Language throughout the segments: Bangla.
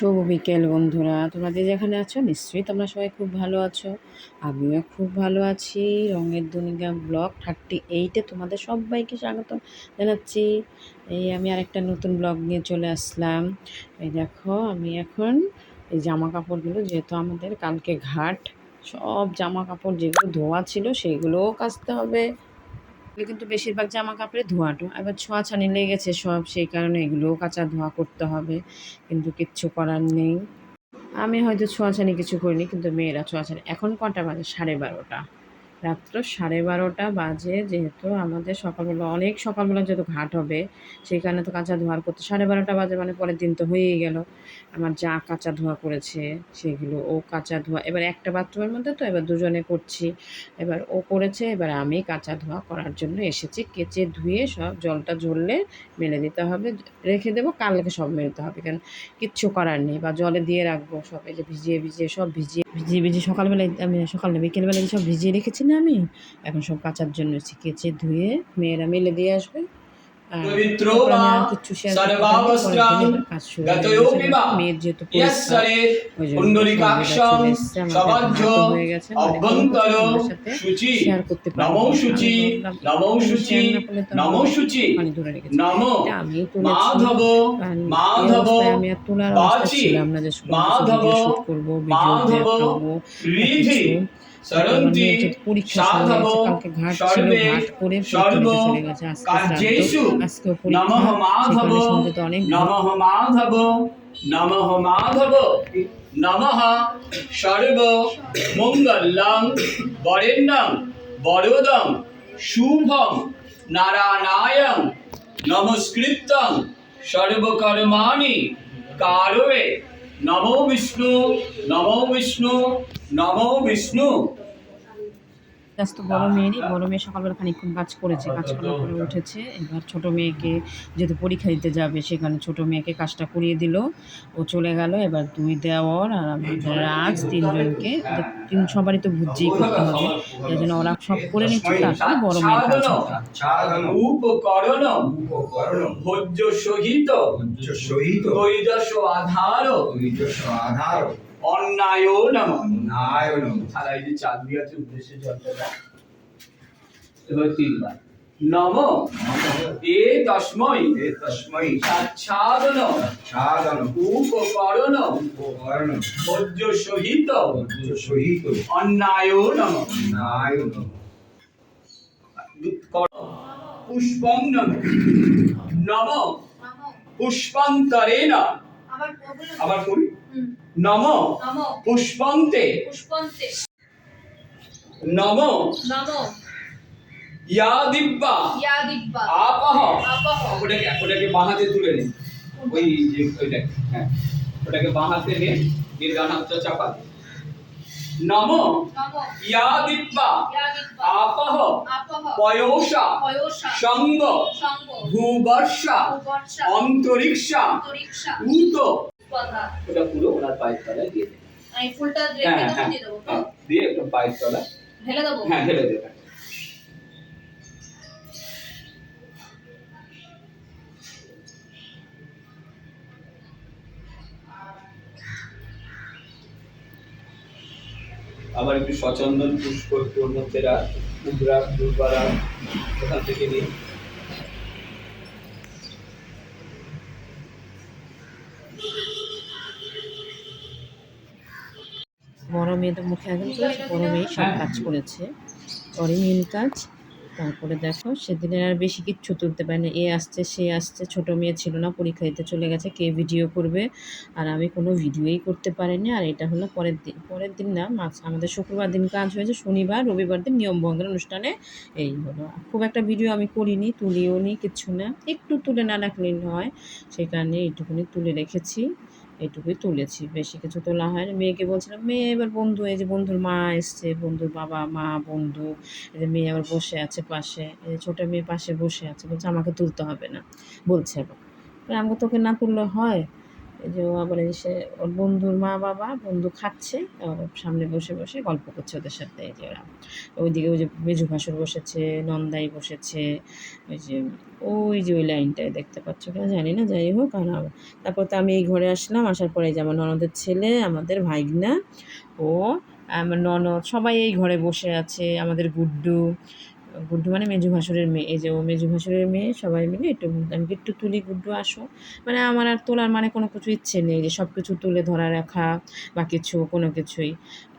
শুভ বিকেল, বন্ধুরা। তোমরা যে যেখানে আছো, নিশ্চয়ই তোমরা সবাই খুব ভালো আছো। আমিও খুব ভালো আছি। রঙের দুনিয়া ব্লগ থার্টি এইটে তোমাদের সবাইকে স্বাগত জানাচ্ছি। এই আমি আরেকটা নতুন ব্লগ নিয়ে চলে আসলাম। এই দেখো, আমি এখন এই জামা কাপড়গুলো যেহেতু আমাদের কালকে ঘাট, সব জামা কাপড় যেগুলো ধোয়া ছিল, সেগুলোও কাচতে হবে। এগুলো কিন্তু বেশিরভাগ জামা কাপড়ে ধোয়াটো। এবার ছোঁয়া ছানি লেগেছে সব, সেই কারণে এগুলোও কাঁচা ধোয়া করতে হবে, কিন্তু কিচ্ছু করার নেই। আমি হয়তো ছোঁয়াছানি কিছু করিনি, কিন্তু মেয়েরা ছোঁয়াছানি। এখন কটা বাজে? সাড়ে বারোটা। রাত্র সাড়ে বারোটা বাজে, যেহেতু আমাদের সকালবেলা, অনেক সকালবেলা যেহেতু ঘাট হবে, সেই কারণে তো কাঁচা ধোয়ার করতে সাড়ে বারোটা বাজে মানে পরের দিন তো হয়েই গেল। আমার যা কাঁচা ধোয়া করেছে, সেগুলো ও কাঁচা ধোয়া, এবার একটা বাথরুমের মধ্যে তো এবার দুজনে করছি। এবার ও করেছে, এবার আমি কাঁচা ধোয়া করার জন্য এসেছি, কেচে ধুয়ে সব জলটা ঝরলে মেলে দিতে হবে, রেখে দেবো, কালকে সব মেলতে হবে, কারণ কিচ্ছু করার নেই, বা জলে দিয়ে রাখব, সব এই যে ভিজিয়ে ভিজিয়ে সব ভিজিয়ে ভিজিয়ে ভিজিয়ে সকালবেলায়, আমি সকাল না, বিকেলবেলায় সব ভিজিয়ে রেখেছি না আমি? এখন সব কাচার জন্য কেচে ধুয়ে মেয়েরা মেলে দিয়ে আসবে। মেয়ের যেহেতু share করতে। আমি। মাধব মাধব আমি আর তোলার ছিলাম না যে মাধব ভিডিও শুট করব ভিডিও রিধি সরন্তি পরীক্ষা সাধব কালকে ঘাট ছিল সর্বে ঘাট করে সর্ব পরীক্ষা চলে গেছে আজকে কার্যেষু শ্রাদ্ধ, আজকেও পরীক্ষা নমঃ মাধব সেখানে সন্ধ্যে তো অনেক নমঃ মাধব নমঃ মাধব নমঃ সর্ব মঙ্গলং বরেণ্যং বরদং শুভং নারায়ণায়ং নমস্কৃত্যং সর্বকর্মাণি কারবে নমো বিষ্ণু নমো বিষ্ণু নমো বিষ্ণু। কাজ তো বড় মেয়েরই বড় মেয়ে সকালবেলা খানিকক্ষণ কাজ করেছে কাজ করার পরে উঠেছে এবার ছোট মেয়েকে যেহেতু পরীক্ষা দিতে যাবে সেখানে ছোট মেয়েকে কাজটা করিয়ে দিল। ও চলে গেল এবার দুই দেওয়ার আর আমাদের রাজ তিনজনকে তিন সবারই তো ভুজিই করতে হবে এই জন্য ওরা সব করে নিচ্ছে তারপরে বড় মেয়ের কাজ উপকরণ উপকরণ ভোজ্য সহিত সহিত। কৈদশ আধার ঐজস্ব আধার অন্যায়নম নায়ন ছাড়া এই যে চাল দিয়ে আছে উদ্দেশ্যে জলটা এবার তিনবার। নম। এ তস্মৈ। এ তস্মৈ। সাচ্ছাদন সাধন উপকরণ উপকরণ ভোজ্য সহিত উচ্চ সহিত অন্যায়নম নায়ন পুষ্পং নম। পুষ্পান্তরেণ। আবার বলুন। নম পুষ্পন্তে। পুষ্পন্তে। নম। নম। ইয়া দিব্যা। ইয়া দিব্যা। আপহ। আপহ। ওটাকে ওটাকে বাঁহাতে তুলে নিন ওই যে ওইটাকে হ্যাঁ। ওটাকে হাতটা চাপা। নম। নম। ইয়া দিব্যা। আপহ। আপহ। পয়োষা সঙ্গ। সঙ্গ। ভূবর্ষা। অন্তরিক্ষা। উত। ওটা পুরো ওনার পায়ের তলায় দিয়ে এই ফুলটা হ্যাঁ রেখে হ্যাঁ দিয়ে দেবো। হ্যাঁ, দিয়ে একটু পায়ের তলায়। ঢেলে দেবো? হ্যাঁ ঢেলে দেবেন আবার একটু সচন্দন পুষ্প একটু মধ্যে উবরা দুর্বারা ওখান থেকে নিয়ে বড় মেয়ে তো মুখে আগুন করেছে বড় মেয়ে সব কাজ করেছে। ওরই মেন কাজ তারপরে দেখো সেদিনে আর বেশি কিচ্ছু তুলতে পারে না এ আসছে সে আসছে ছোট মেয়ে ছিল না পরীক্ষা দিতে চলে গেছে কে ভিডিও করবে? আর আমি কোনো ভিডিওই করতে পারিনি। আর এটা হলো পরের দিন। পরের দিন না মাছ আমাদের শুক্রবার দিন কাজ হয়েছে শনিবার রবিবার দিন নিয়ম ভঙ্গের অনুষ্ঠানে এই হলো। খুব একটা ভিডিও আমি করিনি তুলিও নি কিচ্ছু না। একটু তুলে না রাখলেই হয় সেই কারণে এইটুকুনি তুলে রেখেছি। এইটুকুই তুলেছি। বেশি কিছু তোলা হয়নি। মেয়েকে বলছিলাম, মেয়ে, এবার বন্ধু, এই যে বন্ধুর মা এসছে, বন্ধুর বাবা, মা, বন্ধু, এই যে মেয়ে আবার বসে আছে পাশে, এই যে ছোটো মেয়ে পাশে বসে আছে। বলছে, আমাকে তুলতে হবে না। বলছে আবার। আমাকে তোকে না তুললে হয়? এই যে ও আবার এসে ওর বন্ধুর মা বাবা, বন্ধু খাচ্ছে সামনে বসে বসে গল্প করছে ওদের সাথে যে ওরা। ওইদিকে ওই যে মেজু ভাসুর বসেছে, নন্দাই বসেছে, ওই যে ওই যে ওই লাইনটায় দেখতে পাচ্ছ কিনা জানি না, যাই হোক, আর তারপর তো আমি এই ঘরে আসলাম, আসার পরে এই যে আমার ননদের ছেলে, আমাদের ভাইগনা, ও, আমার ননদ সবাই এই ঘরে বসে আছে, আমাদের গুড্ডু গুড্ডু মানে মেজু ভাসুরের মেয়ে। এই যে ও মেজু ভাসুরের মেয়ে, সবাই মিলে একটু আমি একটু তুলি গুড্ডু আসো। মানে আমার আর তোলার মানে কোনো কিছু ইচ্ছে নেই যে সব কিছু তুলে ধরা, রাখা বা কিছু, কোনো কিছুই।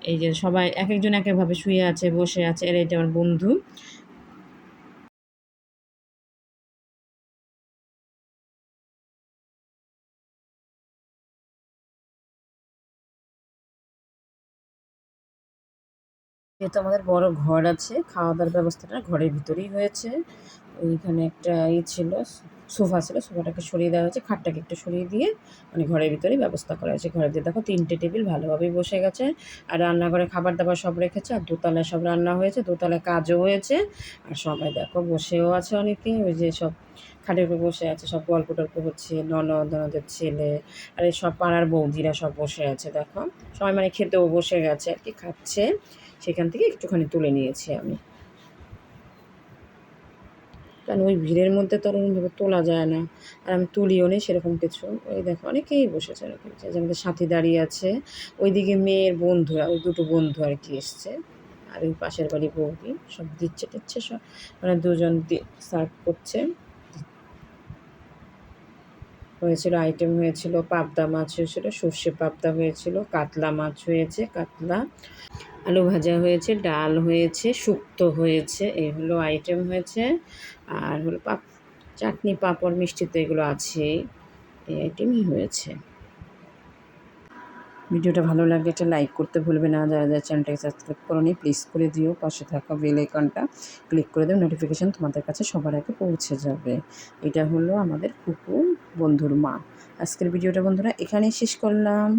এই যে সবাই এক একজন এক একভাবে শুয়ে আছে, বসে আছে এর এটা আমার বন্ধু। যেহেতু আমাদের বড় ঘর আছে খাওয়া দাওয়ার ব্যবস্থাটা ঘরের ভিতরেই হয়েছে। ওইখানে একটা ই ছিল, সোফা ছিল, সোফাটাকে সরিয়ে দেওয়া হয়েছে, খাটটাকে একটু সরিয়ে দিয়ে মানে ঘরের ভিতরেই ব্যবস্থা করা হয়েছে। ঘরের দিয়ে দেখো তিনটে টেবিল ভালোভাবেই বসে গেছে। আর রান্নাঘরে খাবার দাবার সব রেখেছে, আর দোতলায় সব রান্না হয়েছে, দোতলায় কাজও হয়েছে। আর সবাই দেখো বসেও আছে অনেকে, ওই যে সব খাটের উপর বসে আছে, সব গল্প টল্প হচ্ছে, ননদ, ননদের ছেলে, আর এই সব পাড়ার বৌদিরা সব বসে আছে, দেখো। সবাই মানে খেতেও বসে গেছে, আর কি খাচ্ছে। সেখান থেকে একটুখানি তুলে নিয়েছি আমি। কারণ ওই ভিড়ের মধ্যে তো ওরকমভাবে তোলা যায় না। আর আমি তুলিও নেই সেরকম কিছু। ওই দেখো, অনেকেই বসেছে এরকম যে আমাদের সাথী দাঁড়িয়ে আছে। ওইদিকে মেয়ের বন্ধুরা ওই দুটো বন্ধু আর কি এসছে। আর ওই পাশের বাড়ি বৌদি। সব দিচ্ছে টিচ্ছে সব। মানে দুজন সার্ভ করছে। হয়েছিল আইটেম হয়েছিল, পাবদা মাছ হয়েছিল, সর্ষে পাবদা হয়েছিল, কাতলা মাছ হয়েছে, কাতলা। আলু ভাজা হয়েছে, ডাল হয়েছে, শুক্তো হয়েছে, এই হলো আইটেম হয়েছে। আর হলো পাপ, চাটনি, পাঁপড়, মিষ্টি তো এগুলো আছেই, এই আইটেমই হয়েছে। ভিডিওটা ভালো লাগলে একটা লাইক করতে ভুলবে না। যারা যারা চ্যানেলটাকে সাবস্ক্রাইব করোনি প্লিজ করে দিও। পাশে থাকা বেল আইকনটা ক্লিক করে দেও। নোটিফিকেশান তোমাদের কাছে সবার আগে পৌঁছে যাবে। এটা হলো আমাদের কুকু বন্ধুর মা। আজকের ভিডিওটা বন্ধুরা এখানেই শেষ করলাম।